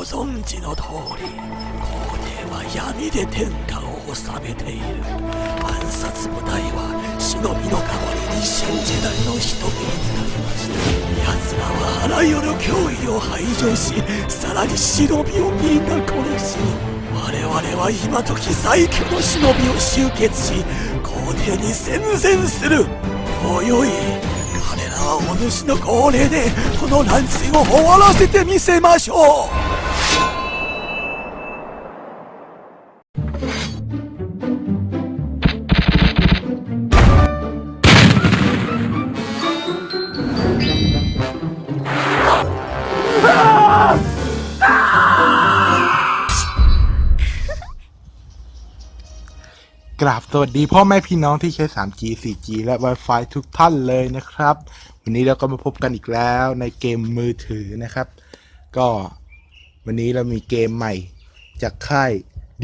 ご存知の通り皇帝は闇で天下を治めている。暗殺部隊は忍びの代わりに新時代の人々になりました。奴らはあらゆる脅威を排除しさらに忍びをみんな殺し我々は今時最強の忍びを集結し皇帝に宣戦する。およいはお主の号令でこの乱戦を終わらせてみせましょう。 กราบสวัสดีพ่อแม่พี่น้องที่ใช้ 3G 4G และ Wi-Fi ทุกท่านเลยนะครับ วันนี้เราก็มาพบกันอีกแล้วในเกมมือถือนะครับ ก็วันนี้เรามีเกมใหม่ จากค่าย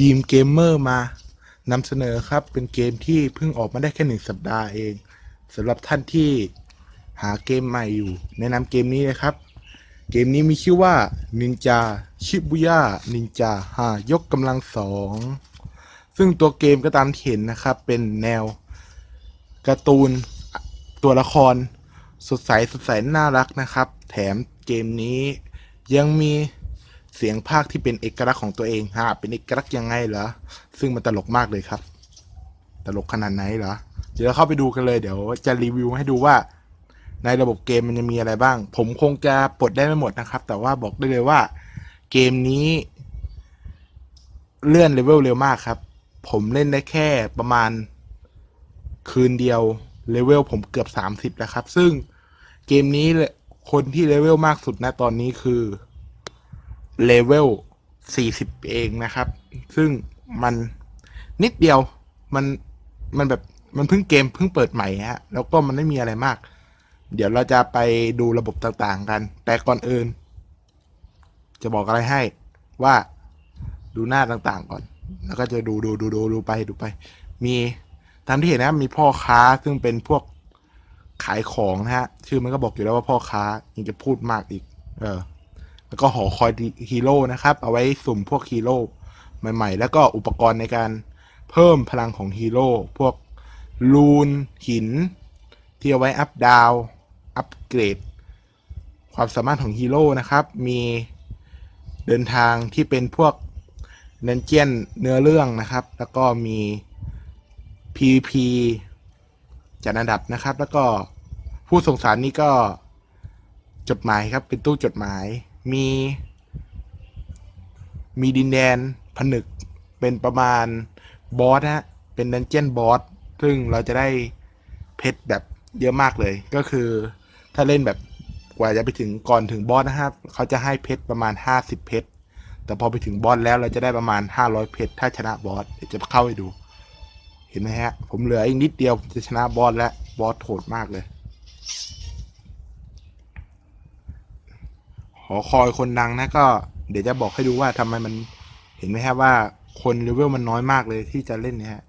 ดีมเกมเมอร์มานำเสนอครับ เป็นเกมที่เพิ่งออกมาได้แค่หนึ่งสัปดาห์เองสำหรับท่านที่หาเกมใหม่อยู่ แนะนำเกมนี้นะครับ เกมนี้มีชื่อว่า Ninja Shibuya Ninja 5ยกกำลังสอง ซึ่งตัวเกมก็ตามที่เห็นนะครับ เป็นแนวการ์ตูนตัวละคร สดใสสดใสน่ารักนะครับ แถมเกมนี้ยังมีเสียงภาคที่เป็นเอกลักษณ์ของตัวเองฮะเป็นเอกลักษณ์ยังไงเหรอ ซึ่งมันตลกมากเลยครับ ตลกขนาดไหนเหรอ เดี๋ยวเราเข้าไปดูกันเลย เดี๋ยวจะรีวิวให้ดูว่า ในระบบเกมมันจะมีอะไรบ้าง ผมคงจะปลดได้ไม่หมดนะครับ แต่ว่าบอกได้เลยว่าเกมนี้ เลื่อนเลเวลเร็วมากครับ ผมเล่นได้แค่ประมาณคืนเดียวเลเวลผมเกือบ 30 แล้วครับ ซึ่งเกมนี้คนที่เลเวลมากสุดนะตอนนี้คือเลเวล 40 เองนะครับ ซึ่งมันนิดเดียวมันมันแบบมันเพิ่งเกมเพิ่งเปิดใหม่ฮะ แล้วก็มันไม่มีอะไรมาก เดี๋ยวเราจะไปดูระบบต่างๆกัน แต่ก่อนอื่น จะบอกอะไรให้ว่าดูหน้าต่างๆก่อน แล้วก็จะดูดูดูดูดูไปดูไป มีตามที่เห็นนะมีพ่อค้าซึ่งเป็นพวกขายของนะฮะ ชื่อมันก็บอกอยู่แล้วว่าพ่อค้ายังจะพูดมากอีก เออ แล้วก็หอคอยฮีโร่นะครับ เอาไว้สุ่มพวกฮีโร่ใหม่ๆ แล้วก็อุปกรณ์ในการเพิ่มพลังของฮีโร่พวกลูนหิน ที่เอาไว้อัพดาว อัพเกรด ความสามารถของฮีโร่นะครับ มีเดินทางที่เป็นพวก เนนเจียนเนื้อเรื่องนะครับ แล้วก็มี PVP จัดอันดับนะครับ แล้วก็ผู้ส่งสารนี่ก็จดหมายครับ เป็นตู้จดหมาย มี มีดินแดนผนึกเป็นประมาณบอสนะฮะ เป็นดันเจียนบอส ซึ่งเราจะได้เพชรแบบเยอะมากเลย ก็คือถ้าเล่นแบบกว่าจะไปถึงก่อนถึงบอสนะครับ เขาจะให้เพชรประมาณ 50 เพชร แต่พอไปถึงบอสแล้วเราจะได้ประมาณ 500 เพชรถ้าชนะบอสเดี๋ยวจะเข้าไปดู เห็นไหมฮะ ผมเหลืออีกนิดเดียวจะชนะบอสแล้วบอสโหดมากเลย หอคอยคนดังนะก็ เดี๋ยวจะบอกให้ดูว่าทำไมมันเห็นไหมฮะว่าคนเลเวลมันน้อยมากเลยที่จะเล่นเนี่ยฮะ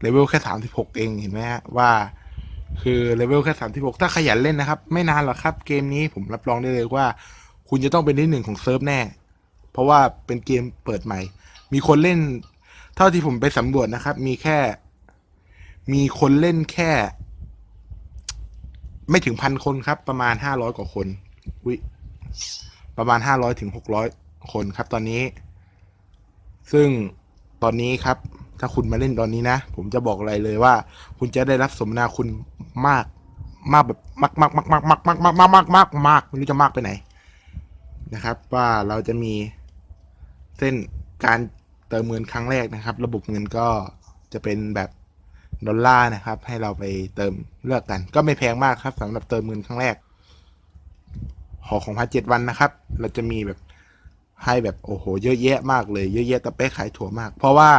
เลเวลแค่สามสิบหกเองเห็นไหมฮะว่า คือเลเวลแค่สามสิบหกถ้าขยันเล่นนะครับ ไม่นานหรอกครับ เกมนี้ผมรับรองได้เลยว่า คุณจะต้องเป็นที่หนึ่งของเซิร์ฟแน่ เพราะว่าเป็นเกมเปิดใหม่ มีคนเล่น เท่าที่ผมไปสำรวจนะครับ มีแค่ มีคนเล่นแค่ ไม่ถึงพันคนครับ ประมาณห้าร้อยกว่าคนอุยประมาณห้าร้อยถึงหกร้อยคนครับตอนนี้ ซึ่งตอนนี้ครับ ถ้าคุณมาเล่นตอนนี้นะ ผมจะบอกอะไรเลยว่า คุณจะได้รับสมนาคุณมาก มากแบบมากมากมากมากมากมากมากมากมากมากมากไม่รู้จะมากไปไหน นะครับว่าเราจะมีเส้นการเติมเงินครั้งแรกนะครับ ระบบเงินก็จะเป็นแบบดอลลาร์นะครับ ให้เราไปเติมเลือกกัน ก็ไม่แพงมากครับสำหรับเติมเงินครั้งแรก หอของพันเจ็ดวันนะครับ เราจะมีแบบให้แบบโอ้โห เยอะแยะมากเลยเยอะแยะตะเป๊ะขายถั่วมาก เพราะว่า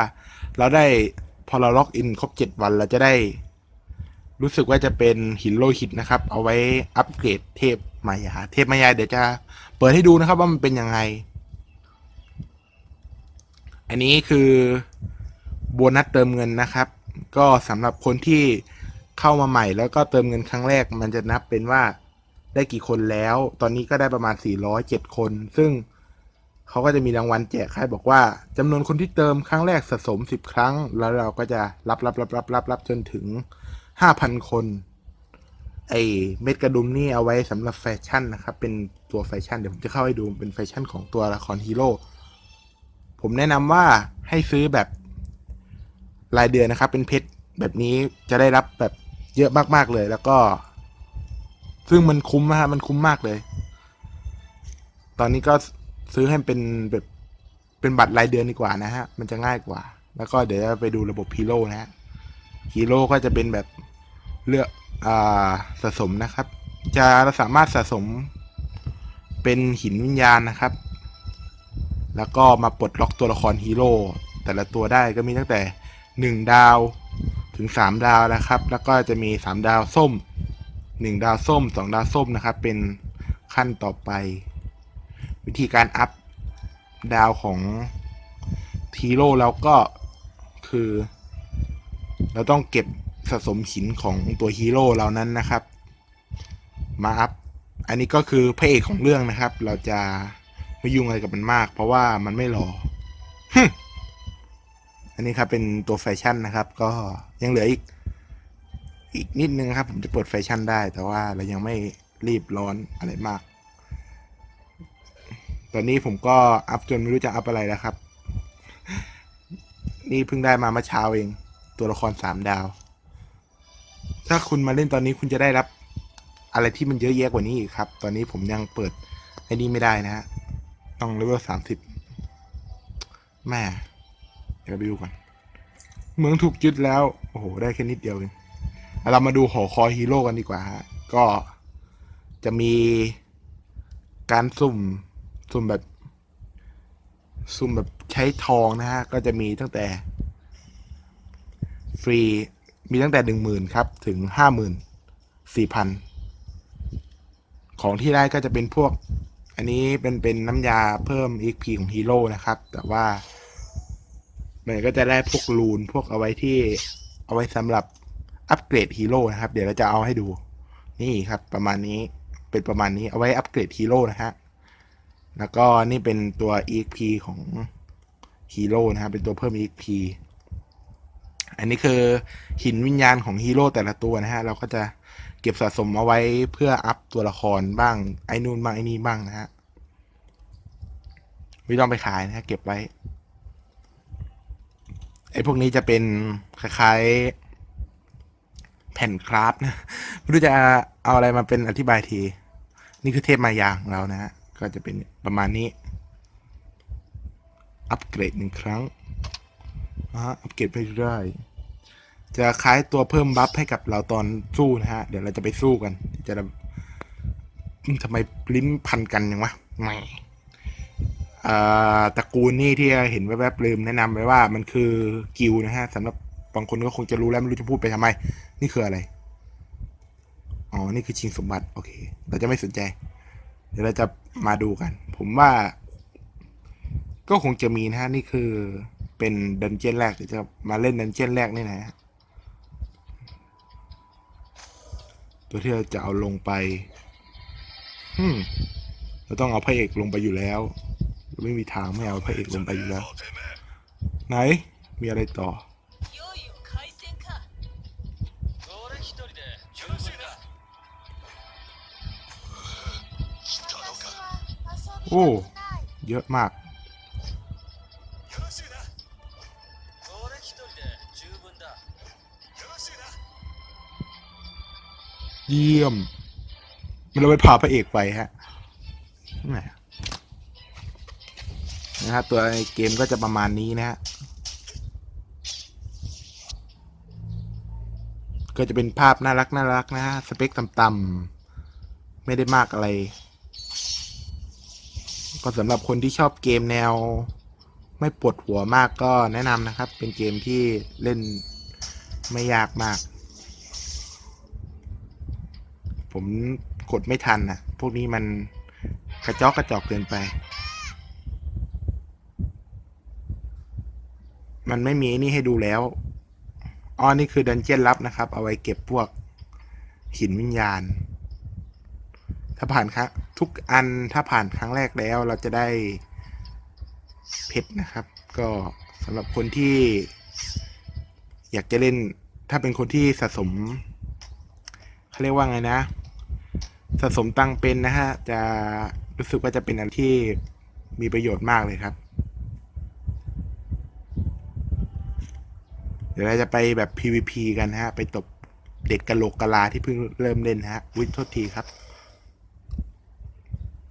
เราได้พอเราล็อกอินครบเจ็ดวันเราจะได้ รู้สึกว่าจะเป็นหินโลหิตนะครับ เอาไว้อัปเกรดเทพมายาเทพมายาเดี๋ยวจะเปิดให้ดูนะครับว่ามันเป็นยังไง อันนี้คือโบนัสเติมเงินนะครับ ก็สำหรับคนที่เข้ามาใหม่แล้วก็เติมเงินครั้งแรก มันจะนับเป็นว่าได้กี่คนแล้ว ตอนนี้ก็ได้ประมาณ 407 คน ซึ่งเขาก็จะมีรางวัลแจกให้บอกว่าจำนวนคนที่เติมครั้งแรกสะสม 10 ครั้ง แล้วเราก็จะรับรับรับรับรับรับจนถึง 5,000 คน ไอเม็ดกระดุมนี่เอาไว้สำหรับแฟชั่นนะครับ เป็นตัวแฟชั่นเดี๋ยวผมจะเข้าให้ดูเป็นแฟชั่นของตัวละครฮีโร่ผมแนะนำว่าให้ซื้อแบบรายเดือนนะครับ เป็นเพชรแบบนี้จะได้รับแบบเยอะมากๆเลย แล้วก็ ซึ่งมันคุ้มนะฮะมันคุ้มมากเลย ตอนนี้ก็ซื้อให้เป็นแบบเป็นบัตรรายเดือนดีกว่านะฮะ มันจะง่ายกว่า แล้วก็เดี๋ยวไปดูระบบฮีโร่นะฮะฮีโร่ก็จะเป็นแบบเลือก สะสมนะครับ จะสามารถสะสมเป็นหินวิญญาณนะครับ แล้วก็มาปลดล็อกตัวละครฮีโร่แต่ละตัวได้ก็มีตั้งแต่ 1 ดาวถึง 3 ดาวนะครับ แล้วก็จะมี 3 ดาวส้ม 1 ดาวส้ม 2 ดาวส้มนะครับ เป็นขั้นต่อไป วิธีการอัพดาวของฮีโร่แล้วก็คือ เราต้องเก็บ สะสมหินของตัวฮีโร่เหล่านั้นนะครับ มาอัพ อันนี้ก็คือพระเอกของเรื่องนะครับ เราจะไม่ยุ่งอะไรกับมันมาก เพราะว่ามันไม่รออันนี้ครับเป็นตัวแฟชั่นนะครับ ก็ยังเหลืออีก อีกนิดนึงครับ ผมจะเปิดแฟชั่นได้ แต่ว่าเรายังไม่รีบร้อนอะไรมาก ตอนนี้ผมก็อัพจนไม่รู้จะอัพอะไรแล้วครับ นี่เพิ่งได้มาเมื่อเช้าเอง ตัวละครสามดาว ถ้าคุณมาเล่นตอนนี้คุณจะได้รับอะไรที่มันเยอะแยะกว่านี้อีกครับ ตอนนี้ผมยังเปิดไอ้นี่ไม่ได้นะฮะ ต้องเลเวลสามสิบแม่เดี๋ยวไปดูก่อน เมืองถูกยึดแล้ว โอ้โห ได้แค่นิดเดียวเองเอาเรามาดูหอคอยฮีโร่กันดีกว่าฮะ ก็จะมีการสุ่ม สุ่มแบบ สุ่มแบบใช้ทองนะฮะ ก็จะมีตั้งแต่ ฟรี มีตั้งแต่หนึ่งหมื่นครับ ถึงห้าหมื่นสี่พันของที่ได้ก็จะเป็นพวก อันนี้เป็นเป็นน้ำยาเพิ่ม XP ของฮีโร่นะครับ แต่ว่า มันก็จะได้พวกรูนพวกเอาไว้ที่เอาไว้สำหรับอัปเกรดฮีโร่นะครับ เดี๋ยวเราจะเอาให้ดู นี่ครับ ประมาณนี้เป็นประมาณนี้เอาไว้อัปเกรดฮีโร่นะฮะแล้วก็นี่เป็นตัว EXP ของฮีโร่นะครับ เป็นตัวเพิ่ม EXP อันนี้คือหินวิญญาณของฮีโร่แต่ละตัวนะฮะ เราก็จะเก็บสะสมเอาไว้เพื่ออัพตัวละครบ้าง ไอ้นู่นบ้างไอ้นี่บ้างนะฮะ ไม่ต้องไปขายนะฮะ เก็บไว้ ไอ้พวกนี้จะเป็นคล้ายๆ แผ่นคราฟนะ ไม่รู้จะเอาอะไรมาเป็นอธิบายที นี่คือเทพมายาของเรานะฮะ ก็จะเป็นประมาณนี้ อัปเกรดหนึ่งครั้งอัปเกรดไปเรื่อย จะคล้ายตัวเพิ่มบัฟให้กับเราตอนสู้นะฮะ เดี๋ยวเราจะไปสู้กัน จะทำไมลิ้นพันกันยังวะไม่ตระกูลนี่ที่เห็นแวบๆลืมแนะนำไว้ว่ามันคือกิลด์นะฮะสำหรับบางคนก็คงจะรู้แล้วไม่รู้จะพูดไปทำไม นี่คืออะไร อ๋อ นี่คือชิงสมบัติ โอเค เราจะไม่สนใจ เดี๋ยวเราจะมาดูกัน ผมว่า ก็คงจะมีนะฮะ นี่คือเป็นดันเจี้ยนแรกเดี๋ยวจะมาเล่นดันเจี้ยนแรกนี่นะฮะ ตัวที่เราจะเอาลงไปอืมเราต้องเอาพระเอกลงไปอยู่แล้วเราไม่มีทางไม่เอาพระเอกลงไปอยู่แล้ว ไหน มีอะไรต่อ โอ้ เยอะมาก เยี่ยมเราไปพาพระเอกไปฮะนะฮะตัวในเกมก็จะประมาณนี้นะฮะ ก็จะเป็นภาพน่ารักน่ารักนะฮะ สเปคต่ำๆ ไม่ได้มากอะไร ก็สำหรับคนที่ชอบเกมแนว ไม่ปวดหัวมากก็แนะนำนะครับ เป็นเกมที่เล่นไม่ยากมาก ผมกดไม่ทันนะพวกนี้มันกระจอกกระจอกเกินไป มันไม่มีนี่ให้ดูแล้วอ๋อนี่คือดันเจี้ยนลับนะครับ เอาไว้เก็บพวกหินวิญญาณ ถ้าผ่านครั้งทุกอันถ้าผ่านครั้งแรกแล้วเราจะได้เพชรนะครับ ก็สำหรับคนที่ อยากจะเล่นถ้าเป็นคนที่สะสมเขาเรียกว่าไงนะ สะสมตังเป็นนะฮะ จะรู้สึกว่าจะเป็นอันที่มีประโยชน์มากเลยครับ เดี๋ยวเราจะไปแบบ PVP กันฮะ ไปตบเด็กกะโหลกกะลาที่เพิ่งเริ่มเล่นฮะ วิทโทษทีครับ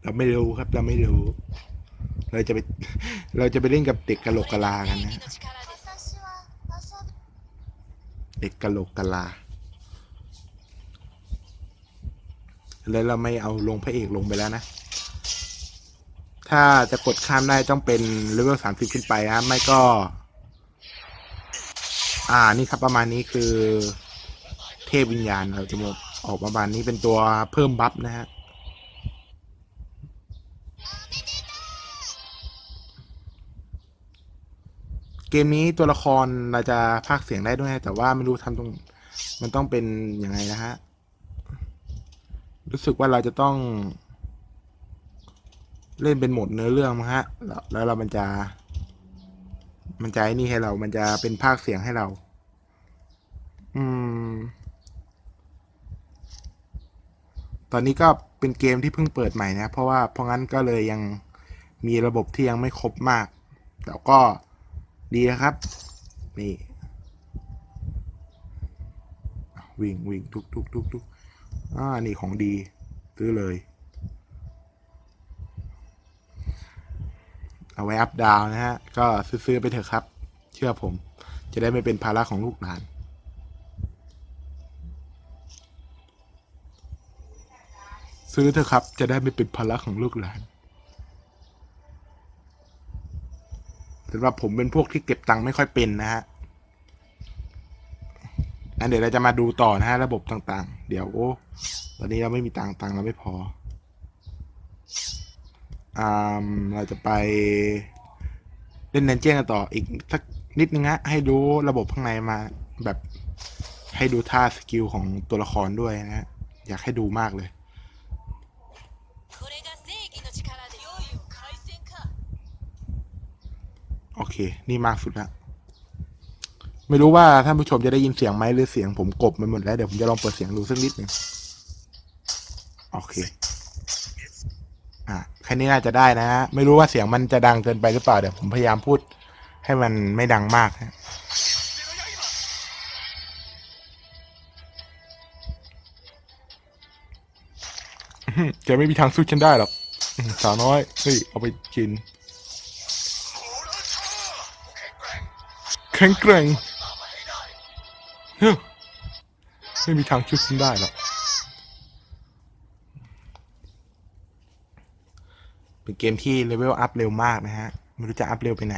เราไม่รู้ครับ เราไม่รู้ เราจะไป เราจะไปเล่นกับเด็กกะโหลกกะลากันนะ เด็กกะโหลกกะลา แล้วเราไม่เอาลงพระเอกลงไปแล้วนะ ถ้าจะกดข้ามได้ต้องเป็นเลเวลสามสิบขึ้นไปฮะไม่ก็ อ่านี่ครับประมาณนี้คือ เทพวิญญาณเราจะมาออกประมาณนี้เป็นตัวเพิ่มบัฟนะฮะเกมนี้ตัวละครเราจะพากเสียงได้ด้วย แต่ว่าไม่รู้ทำตรง มันต้องเป็นยังไงนะฮะ รู้สึกว่าเราจะต้อง เล่นเป็นโหมดเนื้อเรื่องมั้งฮะแล้วแล้วเรามันจะ มันจะไอ้นี่ให้เรา มันจะเป็นภาคเสียงให้เรา อืม ตอนนี้ก็เป็นเกมที่เพิ่งเปิดใหม่นะ เพราะว่าเพราะงั้นก็เลยยังมีระบบที่ยังไม่ครบมาก แต่ก็ดีนะครับ นี่ วิ่งวิ่งทุกทุกทุกทุก อ่านี่ของดีซื้อเลย เอาไว้อัพดาวนะฮะ ก็ซื้อไปเถอะครับ เชื่อผม จะได้ไม่เป็นภาระของลูกหลานซื้อเถอะครับ จะได้ไม่เป็นภาระของลูกหลานสำหรับผมเป็นพวกที่เก็บตังค์ไม่ค่อยเป็นนะฮะ อันเดี๋ยวเราจะมาดูต่อนะฮะระบบต่างๆ เดี๋ยวโอ้ตอนนี้เราไม่มีตังตังเราไม่พออ่าเราจะไปเล่นเดนเจนนต่ออีกสักนิดนึงฮะให้ดูระบบข้างในมาแบบให้ดูท่าสกิลของตัวละครด้วยนะฮะอยากให้ดูมากเลยโอเค นี่มากสุดละ ไม่รู้ว่าท่านผู้ชมจะได้ยินเสียงไหมหรือเสียงผมกบไปหมดแล้วเดี๋ยวผมจะลองเปิดเสียงดูสักนิดหนึ่งโอเค อะแค่นี้น่าจะได้นะฮะไม่รู้ว่าเสียงมันจะดังเกินไปหรือเปล่าเดี๋ยวผมพยายามพูด ให้มันไม่ดังมากฮะอื้อหือแกไม่มีทางสู้ฉันได้หรอกสาวน้อยเฮ้ยเอาไปกินแข็งแกร่ง ไม่มีทางช่วยฉันได้หรอกเป็นเกมที่เลเวลอัพเร็วมากนะฮะ ไม่รู้จะอัพเร็วไปไหน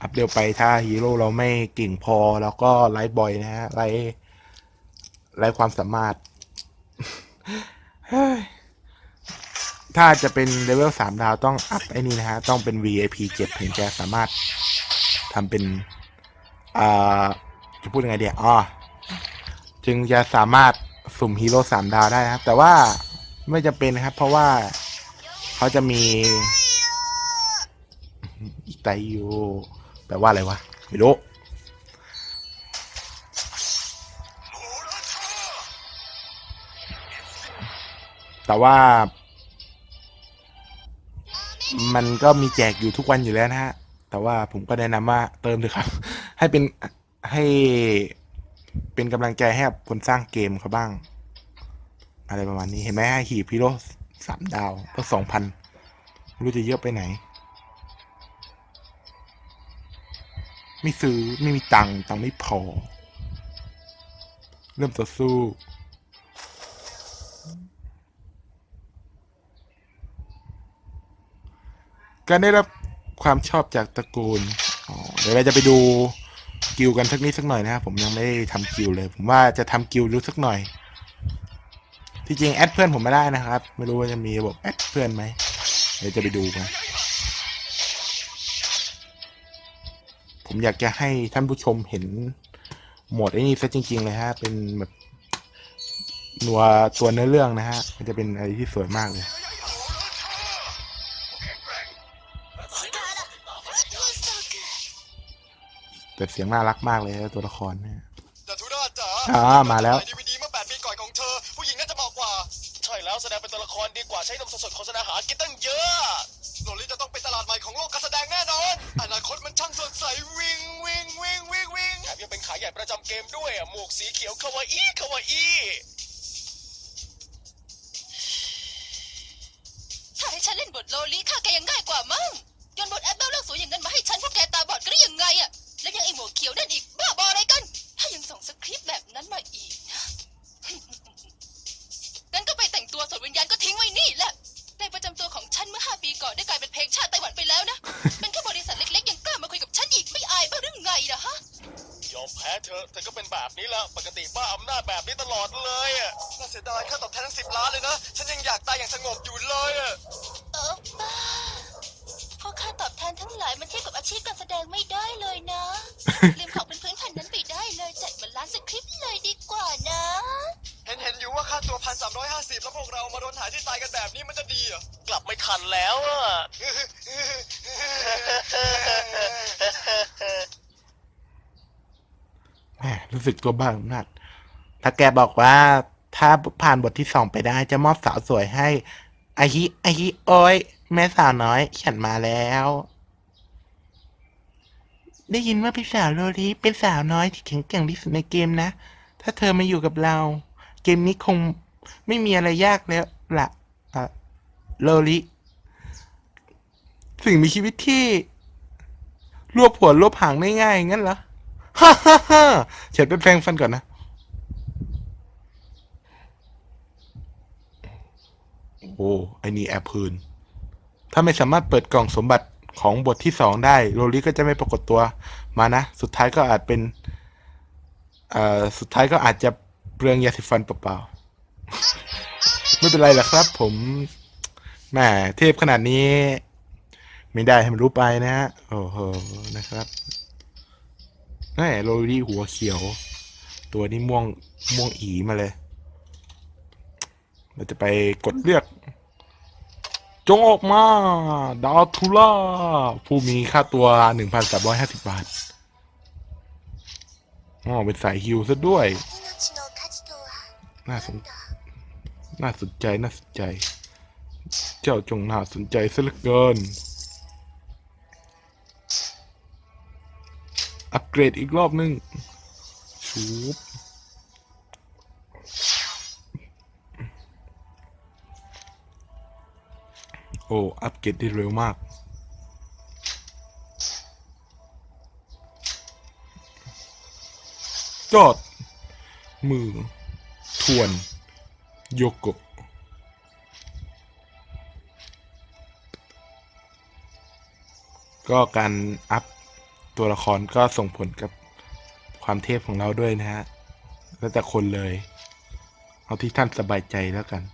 อัพเร็วไปถ้าฮีโร่เราไม่เก่งพอแล้วก็ไลฟ์บอยนะฮะ ไลฟ์ไลฟ์ความสามารถ ถ้าจะเป็นเลเวลสามดาวต้องอัพไอ้นี่นะฮะ ต้องเป็น VIP 7ถึงจะสามารถทำเป็น อ่า จะพูดยังไงเดียอ๋อจึงจะสามารถสุ่มฮีโร่สามดาวได้นะครับ แต่ว่าไม่จะเป็นนะครับ เพราะว่าเขาจะมีอิไตโยแปลว่าอะไรวะไม่รู้แต่ว่า มันก็มีแจกอยู่ทุกวันอยู่แล้วนะฮะ แต่ว่าผมก็แนะนำว่าเติมเลยครับ ให้เป็น ให้เป็นกำลังใจให้กับคนสร้างเกมเขาบ้าง อะไรประมาณนี้เห็นไหมให้หีบพีโรสามดาวก็สองพันไม่รู้จะเยอะไปไหน ไม่ซื้อไม่มีตังค์ตังค์ไม่พอ เริ่มต่อสู้การได้รับความชอบจากตระกูล เดี๋ยวเราจะไปดู กิลกันสักนิดสักหน่อยนะครับผมยังไม่ได้ทำกิลเลย ผมว่าจะทำกิลดูสักหน่อย ที่จริงแอดเพื่อนผมไม่ได้นะครับ ไม่รู้ว่าจะมีระบบแอดเพื่อนไหมเดี๋ยวจะไปดูกันผมอยากจะให้ท่านผู้ชมเห็นโหมดไอ้นี่ซะจริง ๆ เลยฮะเป็นแบบตัวตัวเนื้อเรื่องนะฮะมันจะเป็นอะไรที่สวยมากเลย แต่เสียงน่ารักมากเลยนะตัวละครเนี่ย แต่ทุราจ๋าอ่ามาแล้ว ดีวีดีเมื่อ 8 ปีก่อนของเธอ ผู้หญิงน่าจะเหมาะกว่า ใช่แล้วแสดงเป็นตัวละครดีกว่าใช้นมสดๆโฆษณาหากินตั้งเยอะโรลลี่จะต้องเป็นตลาดใหม่ของโลกการแสดงแน่นอน อนาคตมันช่างสดใสวิงวิงวิงวิงวิงแถมยังเป็นขายใหญ่ประจำเกมด้วยอะหมวกสีเขียวคาวาอี้คาวาอี้ถ้าให้ฉันเล่นบทโลลีฆ่าแกยังง่ายกว่ามั้งโยนบทแอปเปิลเรื่องสวยอย่างนั้นมาให้ฉันเพราะแกตาบอดก็ได้ยังไงอะ แล้วยังไอหมวกเขียวนั่นอีกบ้าบออะไรกัน ถ้ายังส่งสคริปต์แบบนั้นมาอีกนะ งั้นก็ไปแต่งตัวสดวิญญาณก็ทิ้งไว้นี่แหละเพลงประจำตัวของฉันเมื่อห้าปีก่อนได้กลายเป็นเพลงชาติไต้หวันไปแล้วนะ เป็นแค่บริษัทเล็กๆยังกล้ามาคุยกับฉันอีกไม่อายบ้างหรือไงนะฮะ ยอมแพ้เธอะเธอก็เป็นแบบนี้ละปกติบ้าอำนาจแบบนี้ตลอดเลยอะน่าเสียดายค่าตอบแทนทั้งสิบล้านเลยนะ ฉันยังอยากตายอย่างสงบอยู่เลยอะเออบ้าพวกค่าตอบแทนทั้งหลายมันเทียบกับอาชีพการแสดงไม่ได้เลยนะ ลืมของเป็นพื้นฐานนั้นไปได้เลยจัดเหมือนร้านสคริปต์เลยดีกว่านะ เห็นเห็นอยู่ว่าค่าตัวพันสามร้อยห้าสิบแล้วพวกเรามาโดนหายที่ตายกันแบบนี้มันจะดีเหรอะ กลับไม่ทันแล้วอะแหมรู้สึกตัวบ้าอำนาจถ้าแกบอกว่า ถ้าผ่านบทที่สองไปได้จะมอบสาวสวยให้อาฮิอาฮิโอ้ยแม่สาวน้อย ฉันมาแล้ว ได้ยินว่าพี่สาวโรลีเป็นสาวน้อยที่แข็งแกร่งที่สุดในเกมนะ ถ้าเธอมาอยู่กับเรา เกมนี้คงไม่มีอะไรยากแล้วละอะโรลีสิ่งมีชีวิตที่ รวบหัวรวบหางได้ง่ายงั้นเหรอ ฮ่าฮ่าฮ่าฉันไปแปรงฟันก่อนนะ โอ้ไอ้นี่แอบพื้น ถ้าไม่สามารถเปิดกล่องสมบัติ ของบทที่สองได้โรลี่ก็จะไม่ปรากฏตัวมานะ สุดท้ายก็อาจเป็นสุดท้ายก็อาจจะเปลืองยาสีฟันเปล่าๆ ไม่เป็นไรหรอกครับ ผมแหมเทพขนาดนี้ ไม่ได้ให้มันรู้ไปนะฮะโอ้โหนะครับแหมโรลี่หัวเขียว ตัวนี้ม่วงม่วงอีมาเลย เราจะไปกดเรียก จงออกมา ดาทูล่า ผู้มีค่าตัวหนึ่งพันสามร้อยห้าสิบาทอ๋อเป็นสายฮิวซะด้วย น่าสนน่าสนใจ น่าสนใจ เจ้าจงน่าสนใจซะเหลือเกิน อัปเกรดอีกรอบนึงชูบ โอ้ อัปเกรดได้เร็วมากจอด มือ ทวน โยโกะก็การอัพตัวละครก็ส่งผลกับความเทพของเราด้วยนะฮะ แล้วแต่คนเลย เอาที่ท่านสบายใจแล้วกัน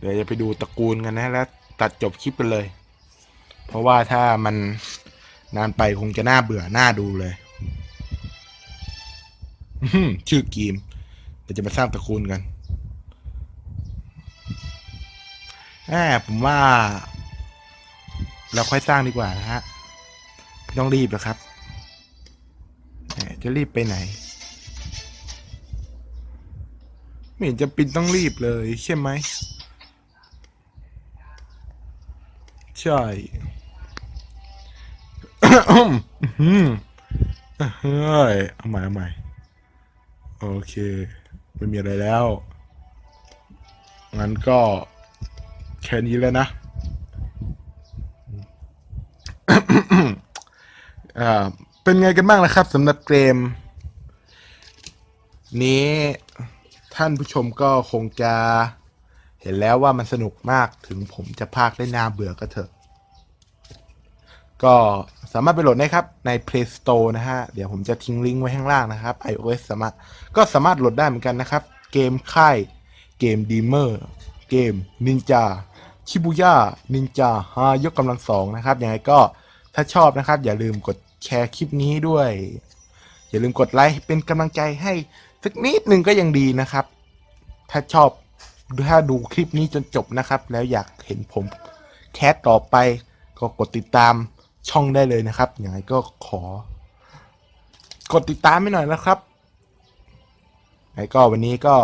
เดี๋ยวจะไปดูตระกูลกันนะ แล้วตัดจบคลิปกันเลย เพราะว่าถ้ามันนานไปคงจะน่าเบื่อน่าดูเลยชื่อกีมเดี๋ยวจะมาสร้างตระกูลกันแหมผมว่า เราค่อยสร้างดีกว่านะฮะไม่ต้องรีบหรอกครับจะรีบไปไหน ไม่เห็นจะปินต้องรีบเลยใช่ไหม ใช่ อืมเฮ้ยเอาใหม่เอาใหม่โอเค ไม่มีอะไรแล้ว งั้นก็แค่นี้แล้วนะเป็นไงกันบ้างนะครับสำหรับเกม นี้ท่านผู้ชมก็คงจะ เห็นแล้วว่ามันสนุกมากถึงผมจะพากได้น่าเบื่อก็เถอะ ก็สามารถไปโหลดได้ครับ ใน Play Store นะฮะ เดี๋ยวผมจะทิ้งลิงก์ไว้ข้างล่างนะครับ iOS สามารถก็สามารถโหลดได้เหมือนกันนะครับ เกมค่าย เกมดีเมอร์ เกมนินจาชิบุย่านินจาฮายกกำลังสองนะครับ ยังไงก็ถ้าชอบนะครับ อย่าลืมกดแชร์คลิปนี้ด้วย อย่าลืมกดไลค์เป็นกำลังใจให้สักนิดหนึ่งก็ยังดีนะครับ ถ้าชอบ ถ้าดูคลิปนี้จนจบนะครับ แล้วอยากเห็นผมแคสต่อไป ก็กดติดตามช่องได้เลยนะครับอย่างไรก็ขอ กดติดตามให้หน่อยนะครับแล้ก็วันนี้ก็